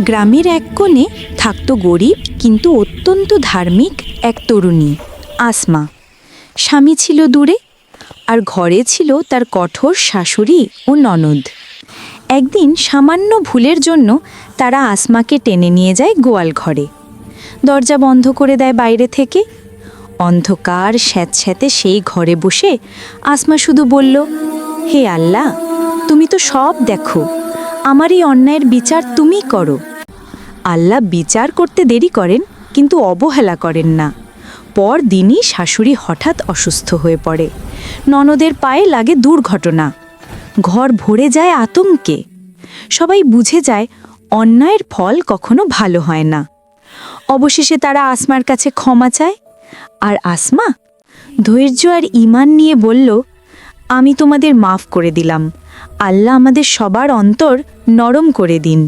গ্রামের এক কোণে থাকতো গরিব কিন্তু অত্যন্ত ধার্মিক এক তরুণী, আসমা। স্বামী ছিল দূরে আর ঘরে ছিল তার কঠোর শাশুড়ি ও ননদ। একদিন সামান্য ভুলের জন্য তারা আসমাকে টেনে নিয়ে যায় গোয়াল ঘরে। দরজা বন্ধ করে দেয় বাইরে থেকে। অন্ধকার স্যাঁতস্যাঁতে সেই ঘরে বসে আসমা শুধু বলল, হে আল্লাহ, তুমি তো সব দেখো। আমার এই অন্যায়ের বিচার তুমি করো। আল্লাহ বিচার করতে দেরি করেন, কিন্তু অবহেলা করেন না। পর দিনই শাশুড়ি হঠাৎ অসুস্থ হয়ে পড়ে। ননদের পায়ে লাগে দুর্ঘটনা। ঘর ভরে যায় আতঙ্কে। সবাই বুঝে যায়, অন্যায়ের ফল কখনো ভালো হয় না। অবশেষে তারা আসমার কাছে ক্ষমা চায়। আর আসমা ধৈর্য আর ইমান নিয়ে বলল, আমি তোমাদের মাফ করে দিলাম। আল্লাহ আমাদের সবার অন্তর নরম করে দিন।